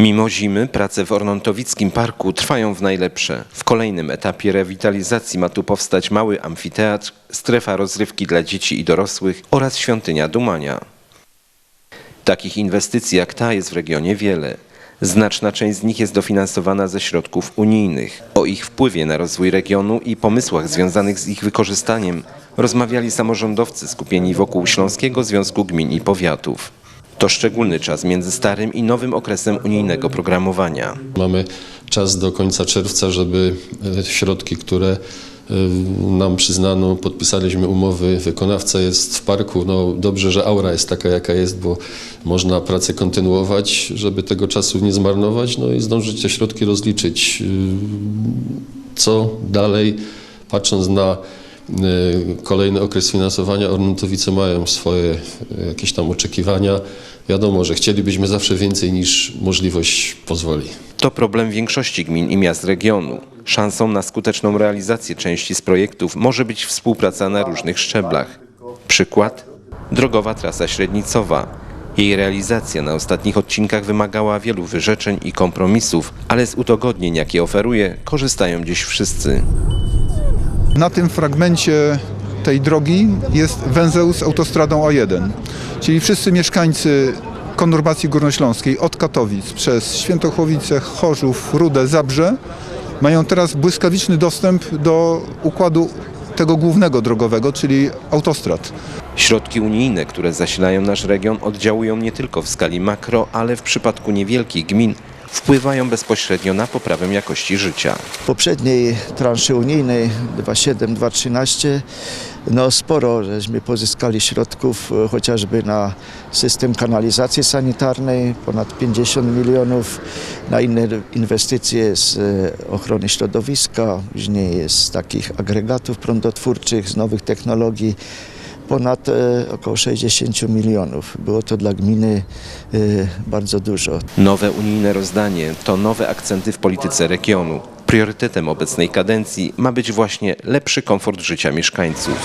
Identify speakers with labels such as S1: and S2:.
S1: Mimo zimy prace w Ornontowickim Parku trwają w najlepsze. W kolejnym etapie rewitalizacji ma tu powstać mały amfiteatr, strefa rozrywki dla dzieci i dorosłych oraz świątynia Dumania. Takich inwestycji jak ta jest w regionie wiele. Znaczna część z nich jest dofinansowana ze środków unijnych. O ich wpływie na rozwój regionu i pomysłach związanych z ich wykorzystaniem rozmawiali samorządowcy skupieni wokół Śląskiego Związku Gmin i Powiatów. To szczególny czas między starym i nowym okresem unijnego programowania.
S2: Mamy czas do końca czerwca, żeby e, środki, które e, nam przyznano, podpisaliśmy umowy, wykonawca jest w parku. No dobrze, że aura jest taka, jaka jest, bo można pracę kontynuować, żeby tego czasu nie zmarnować, no i zdążyć te środki rozliczyć. Yy, Co dalej, patrząc na kolejny okres finansowania, Ornatowice mają swoje yy, jakieś tam oczekiwania. Wiadomo, że chcielibyśmy zawsze więcej niż możliwość pozwoli.
S1: To problem większości gmin i miast regionu. Szansą na skuteczną realizację części z projektów może być współpraca na różnych szczeblach. Przykład? Drogowa trasa średnicowa. Jej realizacja na ostatnich odcinkach wymagała wielu wyrzeczeń i kompromisów, ale z udogodnień, jakie oferuje, korzystają dziś wszyscy.
S3: Na tym fragmencie tej drogi jest węzeł z autostradą A1, czyli wszyscy mieszkańcy konurbacji górnośląskiej od Katowic przez Świętochłowice, Chorzów, Rudę, Zabrze mają teraz błyskawiczny dostęp do układu tego głównego drogowego, czyli autostrad.
S1: Środki unijne, które zasilają nasz region, oddziałują nie tylko w skali makro, ale w przypadku niewielkich gmin wpływają bezpośrednio na poprawę jakości życia.
S4: W poprzedniej transzy unijnej 2.7-2.13 no sporo żeśmy pozyskali środków e, chociażby na system kanalizacji sanitarnej, ponad 50 milionów, na inne inwestycje z e, ochrony środowiska, później z takich agregatów prądotwórczych, z nowych technologii, ponad e, około 60 milionów. Było to dla gminy e, bardzo dużo.
S1: Nowe unijne rozdanie to nowe akcenty w polityce regionu. Priorytetem obecnej kadencji ma być właśnie lepszy komfort życia mieszkańców.